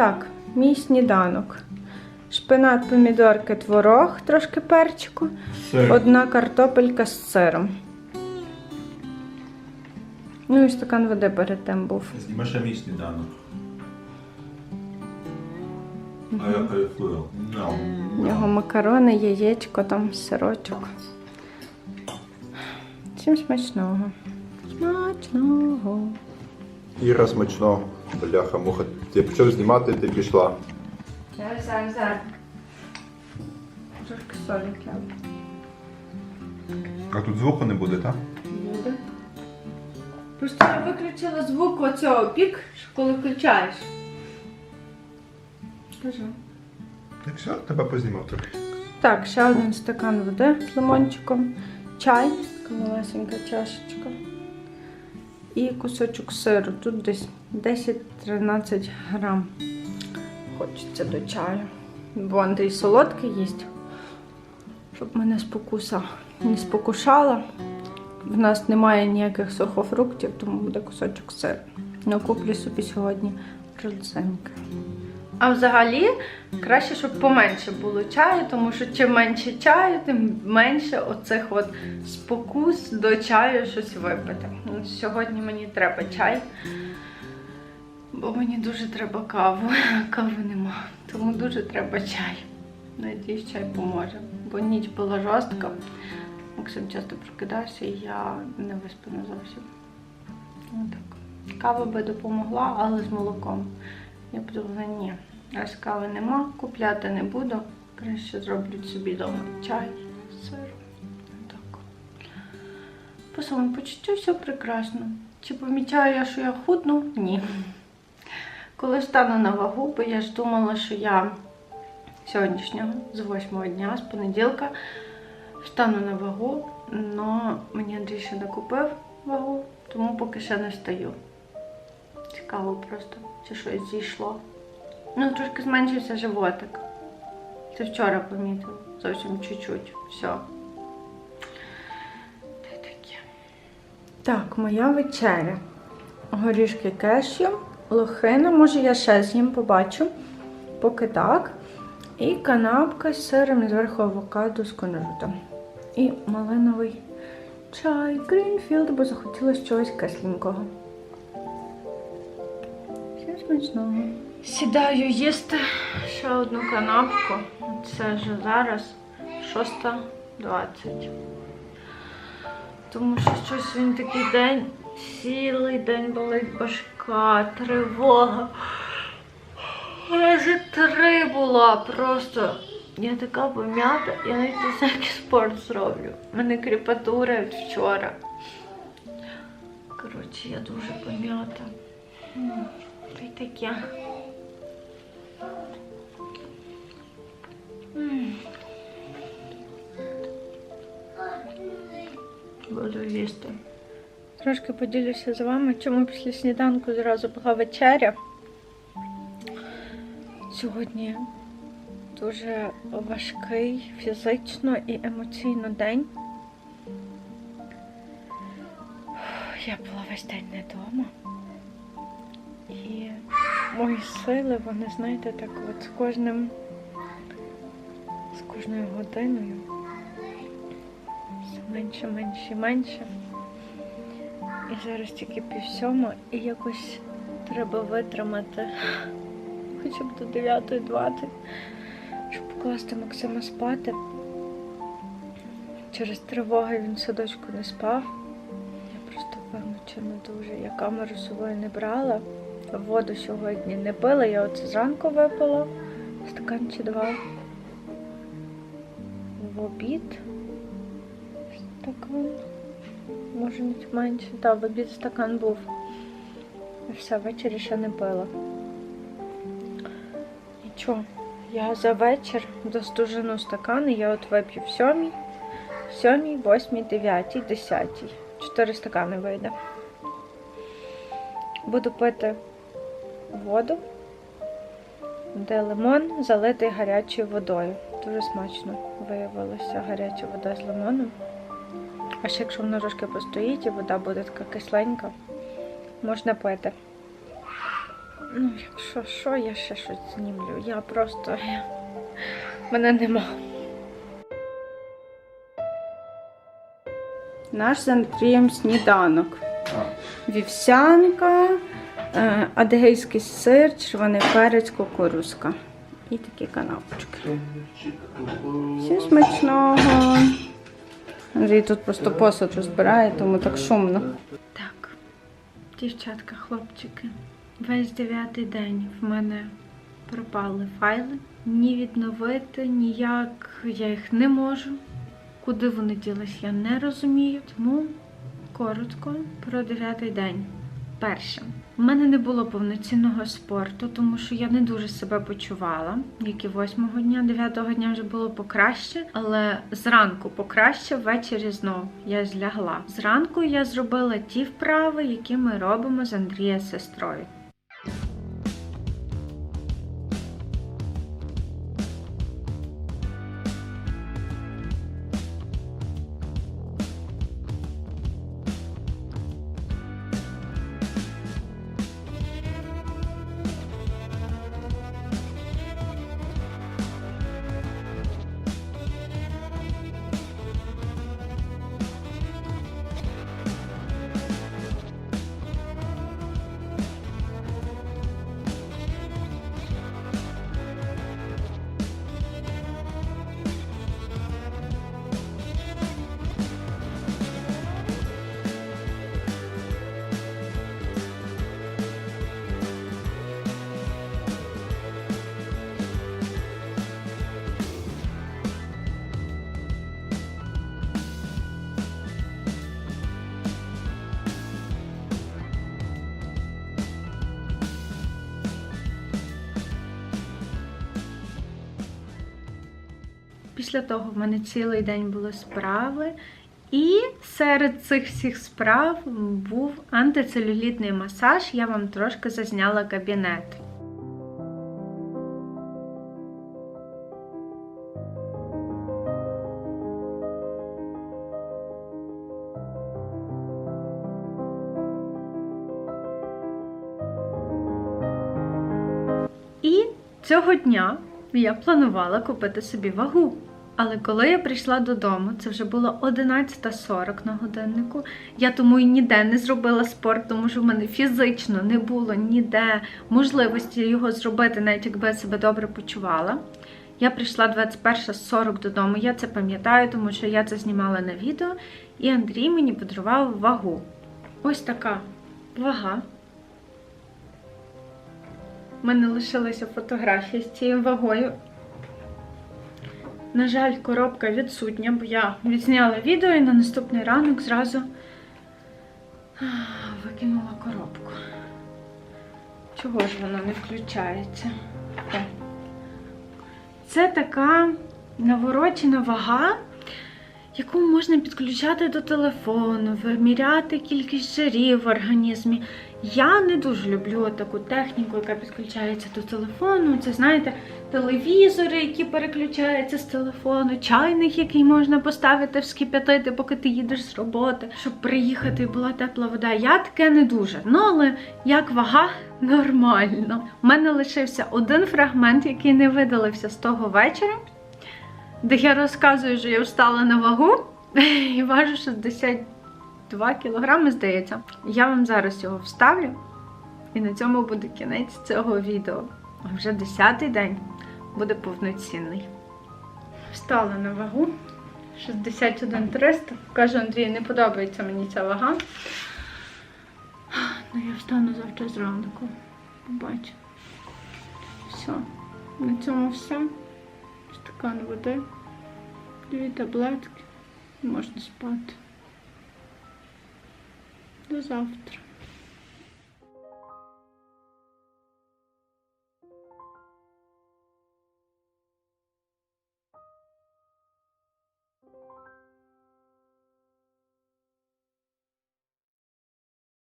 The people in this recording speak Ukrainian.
Так, мій сніданок. Шпинат, помідорки, творог, трошки перчику, Сир. одна картопелька з сиром. Ну і стакан води перед тим був. Зніми ще мій сніданок. А я кайфую. No. У нього макарони, яєчко, там сирочок. Всім смачного. Смачного. Іра смачно. Бляха, муха. Ти почав знімати, ти пішла. Зараз, зараз, зараз. Трошки солі кляп. А тут звуку не буде, так? Буде. Просто я виключила звук оцього пік, коли включаєш. Кажу. Так все, тебе познімав трохи. Так, ще один стакан води з лимончиком, чай, така малесенька чашечка. І кусочок сиру. Тут десь 10-13 грам. Хочеться до чаю. Бо Андрій солодкий їсть, щоб мене спокуса не спокушала. В нас немає ніяких сухофруктів, тому буде кусочок сиру. Ну, куплю собі сьогодні родзинки. А взагалі краще, щоб поменше було чаю, тому що чим менше чаю, тим менше оцих от спокус до чаю щось випити. Ну, Сьогодні мені треба чай, бо мені дуже треба каву. Кави нема, тому дуже треба чай. Надіюсь, чай поможе. Бо ніч була жорстка. Максим часто прокидався і я не виспана зовсім. Отак. Кава би допомогла, але з молоком. Я подумала, ні, раз кави нема, купляти не буду. Краще зроблю собі вдома чай, сир. Так. По своєму почуттю все прекрасно. Чи помічаю я, що я худну? Ні. Коли стану на вагу, бо я ж думала, що я сьогоднішнього, з восьмого дня, з понеділка, встану на вагу, але мені Андрій ще не купив вагу, тому поки ще не встаю. Цікаво просто, чи щось зійшло. Ну, трошки зменшився животик. Це вчора помітила. Зовсім чуть-чуть. Все. Та таке. Так, моя вечеря. Горішки кешю, лохина, може я ще з'їм, побачу. Поки так. І канапка з сиром і зверху авокадо з кунжутом. І малиновий чай, Грінфілд, бо захотілося чогось кисленького. Всім смачного. Сідаю їсти ще одну канапку. Це вже зараз 6.20. Тому що щось він такий день, цілий день болить башка, тривога. Рази три була просто. Я така пом'ята, я навіть не знаю, який спорт зроблю. Мене кріпатура вчора. Коротше, я дуже пом'ята. Ну, Та й таке. Буду їсти. Трошки поділюся з вами, чому після сніданку зразу була вечеря. Сьогодні дуже важкий фізично і емоційно день. Я була весь день не вдома. І мої сили, вони, знаєте, так от з кожним, з кожною годиною менше, менше, менше. І зараз тільки пів сьома, і якось треба витримати хоча б до 9.20, щоб покласти Максима спати. Через тривоги він в садочку не спав. Я просто вимучена дуже. Я камеру з собою не брала. Воду сьогодні не пила, я оце зранку випила, стакан чи два. В обід. Стакан. Може навіть менше. Так, в обід стакан був. І все, ввечері ще не пила. Нічого, я за вечір достужену стакани, я от вип'ю в сьомій, сьомій, восьмій, дев'ятій, десятій. Чотири стакани вийде. Буду пити воду, де лимон залитий гарячою водою. Дуже смачно виявилася гаряча вода з лимоном. А ще якщо вона трошки постоїть і вода буде така кисленька, можна пити. Ну, якщо що, я ще щось знімлю. Я просто. Я... Мене нема. Наш з Андрієм сніданок. Вівсянка, е, адегейський сир, червоний перець, кукурузка. І такі канапочки. Всім смачного. Андрій тут просто посуд розбирає, тому так шумно. Так, дівчатка, хлопчики, весь дев'ятий день в мене пропали файли. Ні відновити, ніяк я їх не можу. Куди вони ділись, я не розумію. Тому коротко про дев'ятий день. Перше, у мене не було повноцінного спорту, тому що я не дуже себе почувала. Як і восьмого дня, дев'ятого дня вже було покраще, але зранку покраще, ввечері знову я злягла. Зранку я зробила ті вправи, які ми робимо з Андрія сестрою. Після того в мене цілий день були справи. І серед цих всіх справ був антицелюлітний масаж. Я вам трошки зазняла кабінет. І цього дня я планувала купити собі вагу. Але коли я прийшла додому, це вже було 11.40 на годиннику. Я тому і ніде не зробила спорт, тому що в мене фізично не було ніде можливості його зробити, навіть якби я себе добре почувала. Я прийшла 21.40 додому. Я це пам'ятаю, тому що я це знімала на відео, і Андрій мені подарував вагу. Ось така вага. У мене лишилася фотографія з цією вагою. На жаль, коробка відсутня, бо я відзняла відео і на наступний ранок зразу викинула коробку. Чого ж воно не включається? Це така наворочена вага, яку можна підключати до телефону, виміряти кількість жирів в організмі. Я не дуже люблю таку техніку, яка підключається до телефону. Це, знаєте, телевізори, які переключаються з телефону, чайник, який можна поставити вскип'ятити, поки ти їдеш з роботи, щоб приїхати і була тепла вода. Я таке не дуже. Ну, але як вага, нормально. У мене лишився один фрагмент, який не видалився з того вечора, де я розказую, що я встала на вагу і важу 62 кілограми, здається. Я вам зараз його вставлю, і на цьому буде кінець цього відео. Вже 10-й день буде повноцінний. Встала на вагу 61 300. Кажу, Андрій, не подобається мені ця вага. Ну, я встану завтра зранку. Побачу. Все. На цьому все. Стакан води, дві таблетки. Можна спати. До завтра.